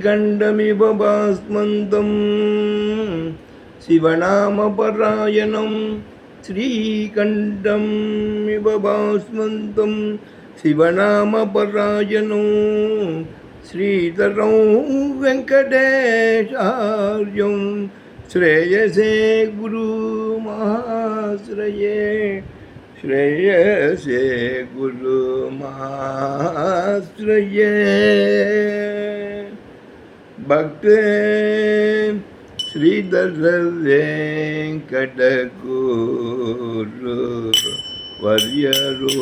श्रीकण्डमिव भास्मन्तं शिवनामपरायणं श्रीकण्डमिव भास्मन्तं शिवनामपरायणं श्रीधरं वेङ्कटेशार्यं श्रेयसे गुरुमाश्रये श्रेयसे गुरुमाश्रये भक्त श्रीधर वेङ्कटगोरो वर्यरूपमुल्ल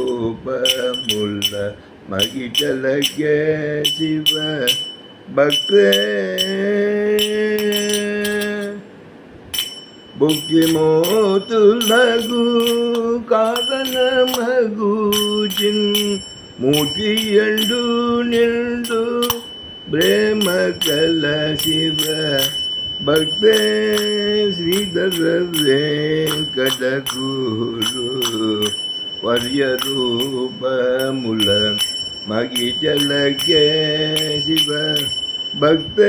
महितलगे शिव भक्त बुद्धिमोतुलगु कारणमगुजिन् मूर्तियण्डु निण्डु ಪ್ರೇಮ ಕಲ ಶಿವ ಭಕ್ತ ಶ್ರೀಧರ ವೆಂಕಟಕೂರು ವರ್ಯರೂಪ ಮುಲ ಮಗಿಚಲಕ್ಕೆ ಶಿವ ಭಕ್ತ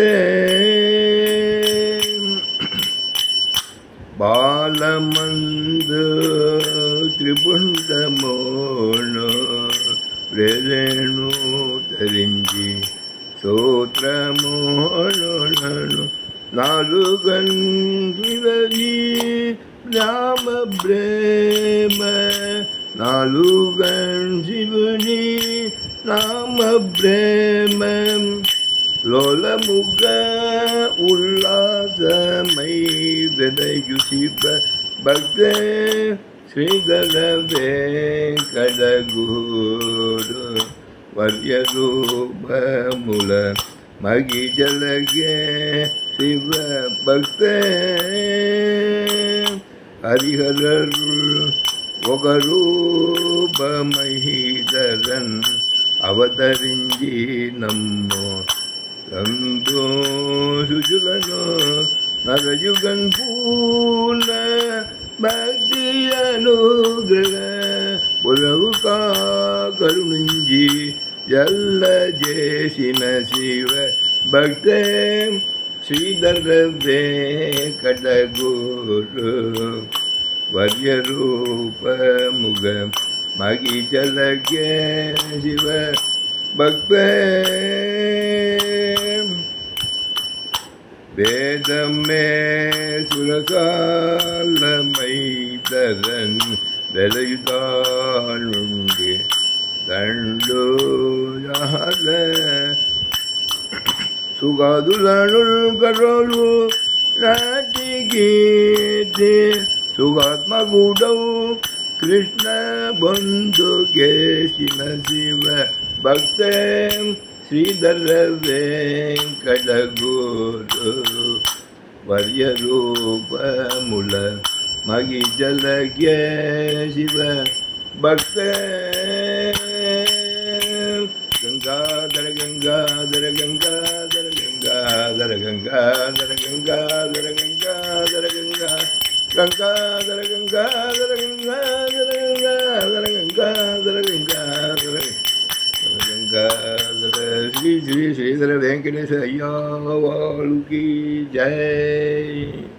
ಬಾಲಮಂದು ತ್ರಿಪುಂಡಮೋಣ ಪ್ರೇರಣು ತರಿಂಜಿ సూత్రమోను నాలుగంటివని రామ ప్రేమ నాలుగన్ శివుని నామ ప్రేమ லோலமுக உல்லாசமை விதையு சிவ பக்த ஸ்ரீதர ವರ್ಯರೂಪಮುಲ ಮಗಿಜಲಗೆ ಶಿವ ಭಕ್ತ ಹರಿಹರರು ಒಗರೂಪಮಹಿಧರನ್ ಅವತರಿಂಜಿ ನಮ್ಮೋ ತಂದೋ ಶುಶುಲನು ನರಯುಗನ್ ಪೂರ್ಣ ಭಕ್ತಿಯನುಗ್ರಹ உறவு கருணிஞ்சி ಎಲ್ಲ ಜೇಸಿನ ಶಿವ ಭಕ್ತೆ ಶ್ರೀಧರವೇ ಕಡಗೂರು ವರ್ಯರೂಪ ಮುಗ ಮಗಿ ಜಲಗೆ ಶಿವ ಭಕ್ತ வேதமே சுரசாலமை தரன் விளையுதான் உண்டு சண்டு சுகாது சணுல் கரோலு நாட்டி கீர்த்தி சுகாத்மா கூடவு कृष्ण बंधु के शिव शिव भक्त श्रीधर वेंकटगुरु वर्य रूप मूल मगि जल के शिव, भक्त। गंगाधर गंगाधर गंगाधर गंगाधर गंगाधर गंगाधर गंगा गंगाधर गंगाधर गंगाधर गंगाधर गंगाधर गंगाधर गंगाधर श्री श्री श्रीधर वेंकटेश अय्या वाल्मीकि जय